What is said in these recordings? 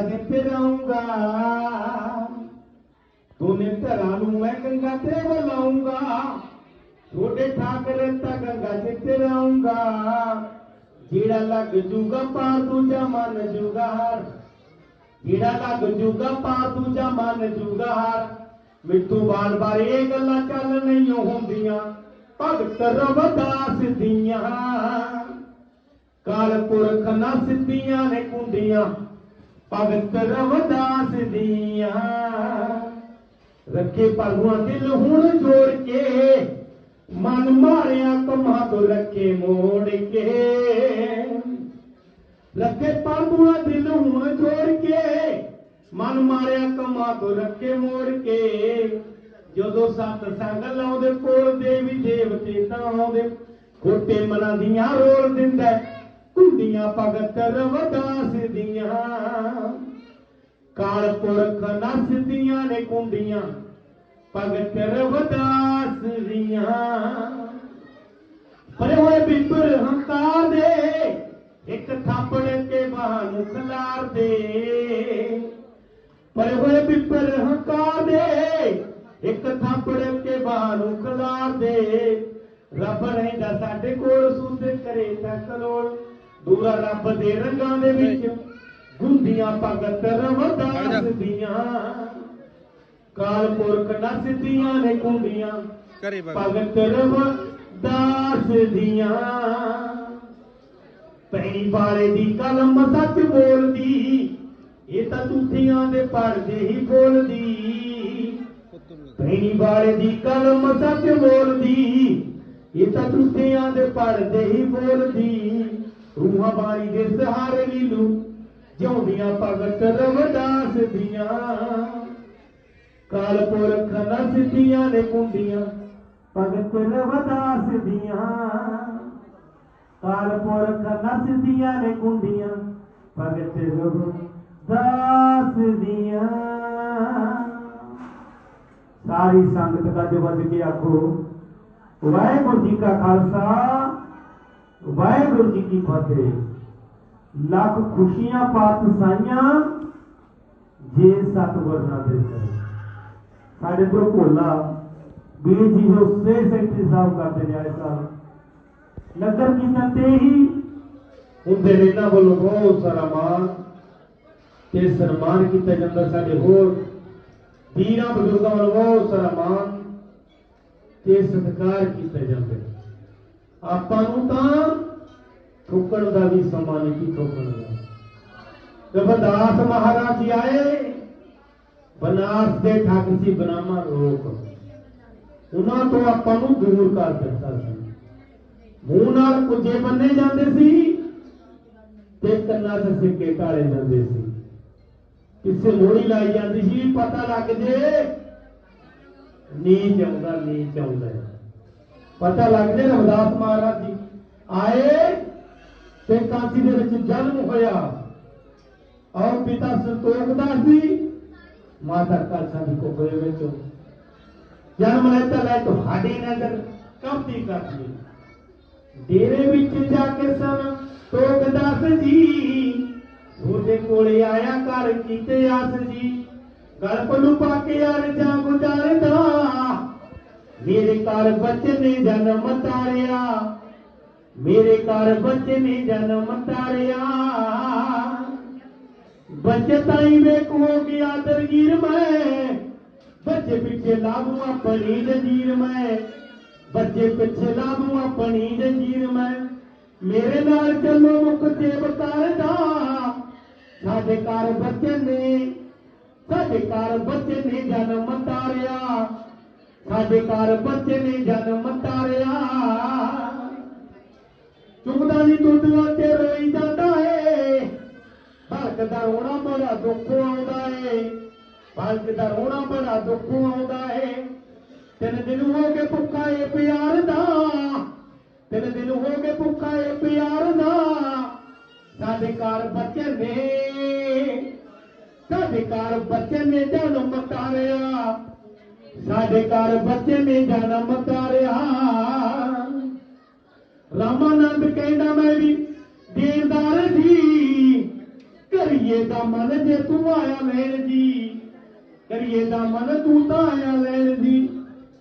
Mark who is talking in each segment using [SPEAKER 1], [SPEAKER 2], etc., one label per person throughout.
[SPEAKER 1] ਗੰਗਾ ਜਿੱਤੇ ਦੋਨੇ ਘਰਾਂ ਨੂੰ ਮੈਂ ਗੰਗਾ ਤੇ ਬੁਲਾਉਂਗਾ। ਛੋਟੇ ਠਾਕਰੇ ਤਾਂ ਗੰਗਾ ਜਿੱਤੇ ਰਹੂੰਗਾ ਜਿਹੜਾ ਲੱਗ ਜੂਗਾ ਪਾਰ ਦੂਜਾ ਮਨ ਜੂਗਾ ਹਾਰ। ਜਿਹੜਾ ਲੱਗ ਜੂਗਾ ਪਾਰ ਦੂਜਾ ਮਨ ਜੂਗਾ ਹਾਰ। ਮਿੱਠੂ ਬਾਰ ਬਾਰ ਇਹ ਗੱਲਾਂ ਚੱਲ ਨਹੀਂ ਹੁੰਦੀਆਂ। ਭਗਤ ਰਵਦਾਸ ਦੀਆਂ। ਕਾਲ ਪੁਰਖ ਨਾ ਸਿੱਧੀਆਂ ਨੇ ਕੁੰਡੀਆਂ। ਭਗਤ ਰਵਦਾਸ ਦੀਆਂ ਰੱਖੇ ਪਰਗੂਆਂ ਦਿਲ ਹੁਣ ਜੋੜ ਕੇ, ਮਨ ਮਾਰਿਆ ਕਮਾ ਤੋਂ ਰੱਖੇ ਮੋੜ ਕੇ। ਰੱਖੇ ਪਰਗੂਆਂ ਦਿਲ ਹੁਣ ਜੋੜ ਕੇ, ਮਨ ਮਾਰਿਆ ਕਮਾ ਤੋਂ ਰੱਖੇ ਮੋੜ ਕੇ। ਜਦੋਂ ਸਤ ਸੰਗ ਲਾਉਂਦੇ ਕੋਲ, ਦੇਵੀ ਦੇਵਤੇ ਤਾਂ ਆਉਂਦੇ। ਖੋਟੇ ਮਨਾਂ ਦੀਆਂ ਰੋਲ ਦਿੰਦਾ ਕੁੰਡੀਆਂ ਭਗਤ ਰਵਦਾਸ ਦੀਆਂ। ਕਾਲ ਪੁਰਖ ਨਸਦੀਆਂ ਨੇ ਕੁੰਡੀਆਂ ਭਗਤ ਰਵਦਾਸ ਦੀਆਂ। ਪਰੇ ਹੋਏ ਬਿੰਬਰ ਹੰਕਾਰ ਦੇ, ਇੱਕ ਥਾਪੜ ਕੇ ਬਾਹ ਨੂੰ ਖਲਾਰ ਦੇ। ਪਰੇ ਹੋਏ ਬਿੰਬਰ ਹੰਕਾਰ ਦੇ, ਇੱਕ ਥਾਪੜ ਕੇ ਬਾਹ ਨੂੰ ਖਲਾਰ ਦੇ। ਰੱਬ ਰਹਿੰਦਾ ਸਾਡੇ ਕੋਲ ਸੁਧ ਕਰੇ ਤਾਂ ਕਲੋਲ ਦੂਰਾ ਰੱਬ ਦੇ ਰੰਗਾਂ ਦੇ ਵਿੱਚ ਗੁੰਦੀਆਂ ਭਗਤ ਰਵਦਾਸ ਦੀਆਂ। ਕਾਲ ਪੁਰਖ ਨਸਦੀਆਂ ਨੇ
[SPEAKER 2] ਬਗ
[SPEAKER 1] ਭਗਤ ਰਵਦਾਸ ਦੀਆਂ। ਪੈਣੀ ਵਾਲੇ ਦੀ ਕਲਮ ਸੱਚ ਬੋਲਦੀ ਇਹ ਤਾਂ ਝੂਠੀਆਂ ਦੇ ਪਰਦੇ ਹੀ ਬੋਲਦੀ। ਪੈਣੀ ਵਾਲੇ ਦੀ ਕਲਮ ਸੱਚ ਬੋਲਦੀ ਇਹ ਤਾਂ ਝੂਠੀਆਂ ਦੇ ਪਰਦੇ ਹੀ ਬੋਲਦੀ। ਰੂਹਾਂ ਬਾਣੀ ਦੇ ਸਹਾਰੇ ਲੀਲੂ ਜਿਉਂਦੀਆਂ ਭਗਤ ਰਵਦਾਸ ਦੀਆਂ। ਕਾਲ ਪੁਰਖ ਨਸਦੀਆਂ ਨੇ ਕੁੰਡੀਆਂ, ਭਗਤ ਰਵਦਾਸ ਦੀਆਂ। ਕਾਲ ਨਸਦੀਆਂ ਨੇ ਕੁੰਡੀਆਂ, ਭਗਤ ਰਵਦਾਸ ਦੀਆਂ। ਸਾਰੀ ਸੰਗਤ ਗੱਜ ਵੱਜ ਕੇ ਆਖੋ, ਵਾਹਿਗੁਰੂ ਜੀ ਕਾ ਖਾਲਸਾ ਵਾਹਿਗੁਰੂ ਜੀ ਕੀ ਫਤਿਹ ਲੱਖ ਖੁਸ਼ੀਆਂ ਪਾਤ ਸਾਈਆਂ ਜੇ ਸਤਿਗੁਰ ਨਾ ਦੇ ਕਰੇ ਸਾਡੇ ਕੋਲ ਭੋਲਾ ਵੀਰ ਜੀ ਜੋ ਸੇ ਸੈਕਟਰੀ ਸਾਹਿਬ ਕਰਦੇ ਨੇ ਆਏ ਸਾਲ ਨਗਰ ਕੀਰਤਨ ਤੇ ਹੀ ਹੁੰਦੇ ਨੇ ਇਹਨਾਂ ਵੱਲੋਂ ਬਹੁਤ ਸਾਰਾ ਮਾਣ ਤੇ ਸਨਮਾਨ ਕੀਤਾ ਜਾਂਦਾ ਸਾਡੇ ਹੋਰ ਵੀਰਾਂ ਬਜ਼ੁਰਗਾਂ ਵੱਲੋਂ ਬਹੁਤ ਸਾਰਾ ਮਾਣ ਤੇ ਸਤਿਕਾਰ ਕੀਤੇ ਜਾਂਦੇ ਆਪਾਂ ਨੂੰ ਤਾਂ ਠੋਕਣ ਦਾ ਵੀ ਸਮਾਂ ਨਹੀਂ ਕੀ ਠੋਕਣ ਦਾ। ਰਵਿਦਾਸ ਮਹਾਰਾਜ ਜੀ ਆਏ, ਬਨਾਰਸ ਦੇ ਠੱਗ ਸੀ ਬਨਾਮਾ ਲੋਕ। ਉਹਨਾਂ ਤੋਂ ਆਪਾਂ ਨੂੰ ਦੂਰ ਕਰ ਦਿੱਤਾ ਸੀ। ਮੂੰਹ ਨਾਲ ਕੁਝੇ ਬੰਨੇ ਜਾਂਦੇ ਸੀ ਤੇ ਕੰਨਾਂ 'ਚ ਸਿੱਕੇ ਢਾਲੇ ਜਾਂਦੇ ਸੀ। ਕਿਸੇ ਮੋੜੀ ਲਾਈ ਜਾਂਦੀ ਸੀ, ਪਤਾ ਲੱਗ ਜੇ ਨੀਚ ਆਉਂਦਾ ਨੀਚ ਆਉਂਦਾ। ਪਤਾ ਲੱਗ ਜੇ ਰਵਿਦਾਸ ਮਹਾਰਾਜ ਜੀ। ਆਏ ਤੇ ਕਾਂਸੀ ਦੇ ਵਿੱਚ ਜਨਮ ਹੋਇਆ। ਔਰ ਪਿਤਾ ਸੰਤੋਖ ਦਾਸ ਜੀ ਮਾਤਾ ਕਾਲਸਾ ਦੀ ਕੋਪਰੇ ਵਿੱਚ। ਜਨਮ ਲੈਤਾ ਲੈ ਤੁਹਾਡੀ ਨਜ਼ਰ ਕੰਪੀ ਕਰਦੀ ਡੇਰੇ ਵਿੱਚ ਜਾ ਕੇ ਸਨ ਤੋਕ ਦਾਸ ਜੀ। ਉਹਦੇ ਕੋਲੇ ਆਇਆ ਘਰ ਕੀਤੇ ਆਸ ਜੀ। ਗਲ ਨੂੰ ਪਾ ਕੇ ਅਰਜਾਂ ਗੁਜ਼ਾਰਦਾ। ਮੇਰੇ ਘਰ ਬੱਚੇ ਨੇ ਜਨਮ ਤਾਰਿਆ। ਮੇਰੇ ਘਰ ਬੱਚੇ ਨੇ ਜਨਮ ਤਾਰਿਆ। ਬੱਚੇ ਤਾਈ ਵੇਖ ਹੋ ਮੈਂ। ਬੱਚੇ ਪਿੱਛੇ ਲਾਗੂ ਆਪਣੀ ਜੰਜੀਰ ਮੈਂ। ਬੱਚੇ ਪਿੱਛੇ ਲਾਗੂ ਆਪਣੀ ਜੰਜੀਰ ਮੈਂ। ਮੇਰੇ ਨਾਲ ਚੱਲੋ ਮੁਖ ਤੇ ਬਤਾਰਦਾ ਸਾਡੇ ਘਰ ਬੱਚੇ ਨੇ ਸਾਡੇ ਘਰ ਬੱਚੇ ਨੇ ਜਨਮ ਤਾਰਿਆ। ਸਾਡੇ ਘਰ ਬੱਚੇ ਨੇ ਜਨਮ ਤਾਰਿਆ। ਚੁਗਦਾ ਦੀ ਦੁੱਧਾਂ ਤੇ ਰੋਈ ਜਾਂਦਾ ਏ। ਭੜਕ ਦਾ ਰੋਣਾ ਬੜਾ ਦੁੱਖ ਆਉਂਦਾ ਏ। ਭੜਕ ਦਾ ਰੋਣਾ ਬੜਾ ਦੁੱਖ ਆਉਂਦਾ ਏ। ਤਿੰਨ ਦਿਨ ਹੋ ਗਏ ਭੁੱਖਾ ਏ ਪਿਆਰ ਦਾ। ਤਿੰਨ ਦਿਨ ਹੋ ਗਏ ਭੁੱਖਾ ਏ ਪਿਆਰ ਦਾ। ਸਾਡੇ ਘਰ ਬੱਚੇ ਨੇ ਸਾਡੇ ਘਰ ਬੱਚੇ ਨੇ ਜਨਮ ਤਾਰਿਆ। ਸਾਡੇ ਘਰ ਬੱਚੇ ਨੇ ਜਨਮ ਤਾਰਿਆ ਰਾਮਾਨੰਦ ਕਹਿੰਦਾ ਮੈਂ ਵੀ ਦੇਣਦਾਰ ਜੀ, ਕਰੀਏ ਕਰੀਏ ਦਾ ਮਨ ਜੇ ਤੂੰ ਆਇਆ ਲੈਣ ਜੀ, ਕਰੀਏ ਦਾ ਮਨ ਤੂੰ ਤਾਂ ਆਇਆ ਲੈਣ ਜੀ।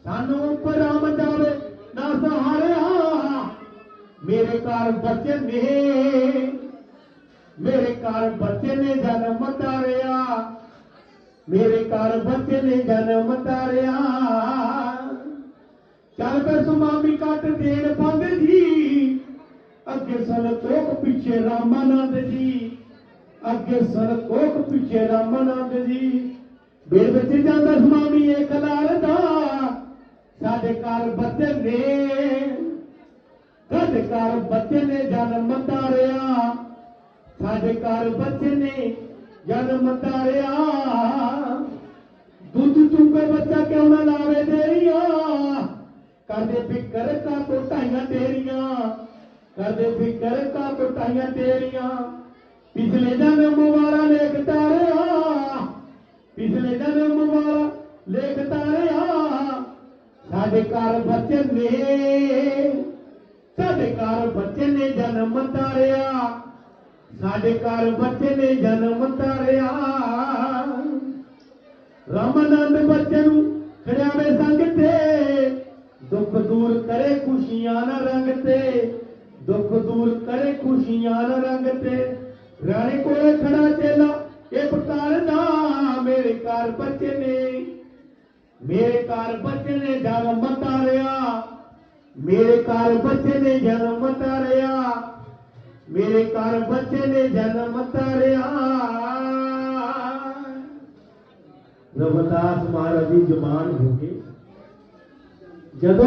[SPEAKER 1] ਸਾਨੂੰ ਪਰਮ ਜਾਵੇ ਨਾ ਸਹਾਰਿਆ। ਮੇਰੇ ਘਰ ਬੱਚੇ ਨੇ, ਮੇਰੇ ਘਰ ਬੱਚੇ ਨੇ ਜਨਮ ਤਾਰਿਆ। ਮੇਰੇ ਘਰ ਬੱਚੇ ਨੇ ਜਨਮ ਤਾਰਿਆ। ਚੱਲ ਪੈ ਸੁਮਾਮੀ ਕੱਟ ਦੇਣ ਬੰਦ ਜੀ। ਅੱਗੇ ਸਨ ਕੋਕ ਪਿੱਛੇ ਰਾਮਾਨੰਦ ਜੀ। ਅੱਗੇ ਸੰਤੋਖ ਪਿੱਛੇ ਰਾਮਾਨੰਦ ਜੀ। ਬੇੜ ਵਿੱਚ ਜਾਂਦਾ ਸੁਮਾਮੀ ਇੱਕ ਲਾਲ ਦਾ। ਸਾਡੇ ਘਰ ਬੱਚੇ ਨੇ। ਸਾਡੇ ਘਰ ਬੱਚੇ ਨੇ ਜਨਮ ਤਾਰਿਆ। ਸਾਡੇ ਘਰ ਬੱਚੇ ਨੇ ਜਨਮ ਤਾਰਿਆ ਦੁੱਧ ਚੁੰਗੇ ਬੱਚਾ ਕਿਉਂ ਨਾ ਲਾਵੇ ਤੇਰੀਆਂ? ਕਰਦੇ ਫਿਕਰ ਕਾ ਟੋਟਾਈਆਂ ਤੇਰੀਆਂ? ਕਰਦੇ ਫਿਕਰ ਕਾ ਟੋਟਾਈਆਂ ਤੇਰੀਆਂ? ਪਿਛਲੇ ਜਨਮ ਵਾਲਾ ਲੇਖ ਤਾਰਿਆ, ਪਿਛਲੇ ਜਨਮ ਵਾਲਾ ਲੇਖ ਤਾਰਿਆ। ਸਾਡੇ ਘਰ ਬੱਚੇ ਨੇ, ਸਾਡੇ ਘਰ ਬੱਚੇ ਨੇ ਜਨਮ ਤਾਰਿਆ। ਸਾਡੇ ਘਰ ਬੱਚੇ ਨੇ ਜਨਮ ਤਾਰਿਆ ਰਮਨੰਦ ਬੱਚੇ ਨੂੰ ਖੜਿਆਵੇ ਸੰਗ ਤੇ, ਦੁੱਖ ਦੂਰ ਕਰੇ ਖੁਸ਼ੀਆਂ ਨਾ ਰੰਗ ਤੇ, ਦੁੱਖ ਦੂਰ ਕਰੇ ਖੁਸ਼ੀਆਂ ਨਾ ਰੰਗ ਤੇ। ਰਾਣੇ ਕੋਲੇ ਖੜਾ ਚੇਲਾ, ਇਹ ਪੁਕਾਰ ਦਾ ਮੇਰੇ ਘਰ ਬੱਚੇ ਨੇ। ਮੇਰੇ ਘਰ ਬੱਚੇ ਨੇ ਜਨਮ ਤਾਰਿਆ ਮੇਰੇ ਘਰ ਬੱਚੇ ਨੇ ਜਨਮ ਮੇਰੇ ਘਰ ਬੱਚੇ ਨੇ ਜਨਮ ਤਰਿਆ ਰਵਿਦਾਸ ਮਹਾਰਾਜ ਦੀ ਜਮਾਨ ਹੋ ਗਈ। ਜਦੋਂ